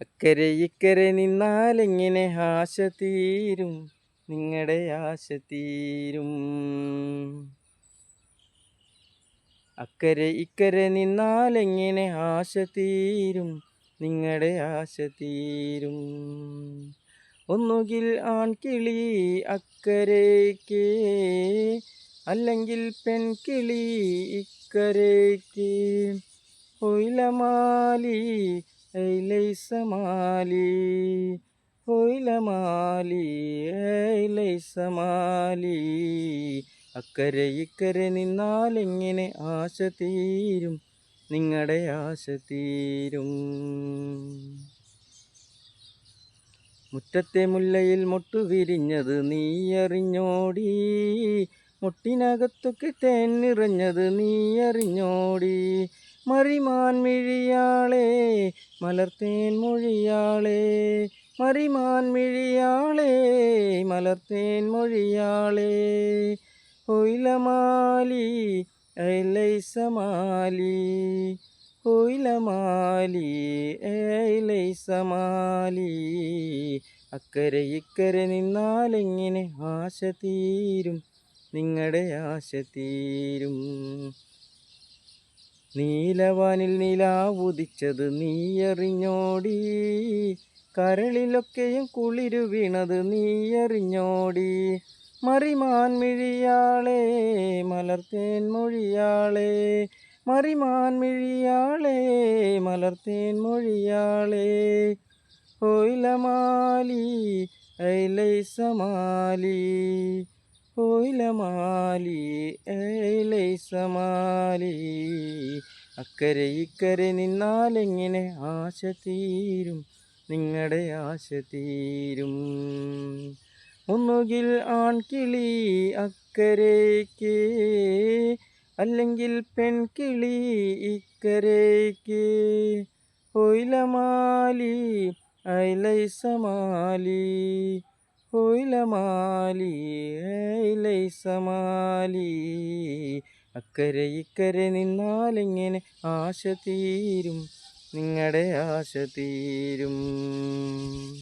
അക്കരെ ഇക്കരെ നിന്നാലെങ്ങനെ ആശ തീരും? നിങ്ങളുടെ ആശ തീരും. അക്കരെ ഇക്കരെ നിന്നാലെങ്ങനെ ആശ തീരും? നിങ്ങളുടെ ആശ തീരും. ഒന്നുകിൽ ആൺകിളി അക്കരയ്ക്ക് അല്ലെങ്കിൽ പെൺകിളി ഇക്കരയ്ക്ക് ഒയിലമാലി ലൈസമാലി ഒയിലമാലി ലൈസമാലി. അക്കരെ ഇക്കരെ നിന്നാലെങ്ങനെ ആശ തീരും? നിങ്ങളുടെ ആശ തീരും. മുറ്റത്തെ മുല്ലയിൽ മുട്ടു വിരിഞ്ഞത് നീ അറിഞ്ഞോടി. മുട്ടിനകത്തൊക്കെ തേൻ നിറഞ്ഞത് നീ അറിഞ്ഞോടി. മറിമാൻ മിഴിയാളെ മലർത്തേൻ മൊഴിയാളെ. മറിമാൻ മിഴിയാളെ മലർത്തേൻ മൊഴിയാളെ. ഒയിലമാലി ഐലൈസമാലി ഒയിലമാലി ഐലൈസമാലി അക്കരെ ഇക്കരെ നിന്നാലെങ്ങനെ ആശ തീരും? നിങ്ങളുടെ ആശ തീരും. നീലവാനിൽ നിലാവുദിച്ചത് നീയറിഞ്ഞോടി. കരളിലൊക്കെയും കുളിരു വീണത് നീയറിഞ്ഞോടി. മറിമാൻ മിഴിയാളെ മലർത്തേൻ മൊഴിയാളെ. മറിമാൻ മിഴിയാളെ മലർത്തേൻ മൊഴിയാളെ. ഓയിലമാലി ഐലൈസമാലി. ഓയിലമാലി ഐലൈസമാലി അക്കരെ ഇക്കരെ നിന്നാലെങ്ങനെ ആശ തീരും? നിങ്ങളുടെ ആശ തീരും. ഒന്നുകിൽ ആൺകിളി അക്കരയ്ക്ക് അല്ലെങ്കിൽ പെൺകിളി ഇക്കരയ്ക്ക് ഒയിലമാലി ഐലൈസമാലി ഒയിലമാലി ഏലൈസമാലി അക്കരെ ഇക്കരെ നിന്നാലിങ്ങനെ ആശ തീരും? നിങ്ങളുടെ ആശ തീരും.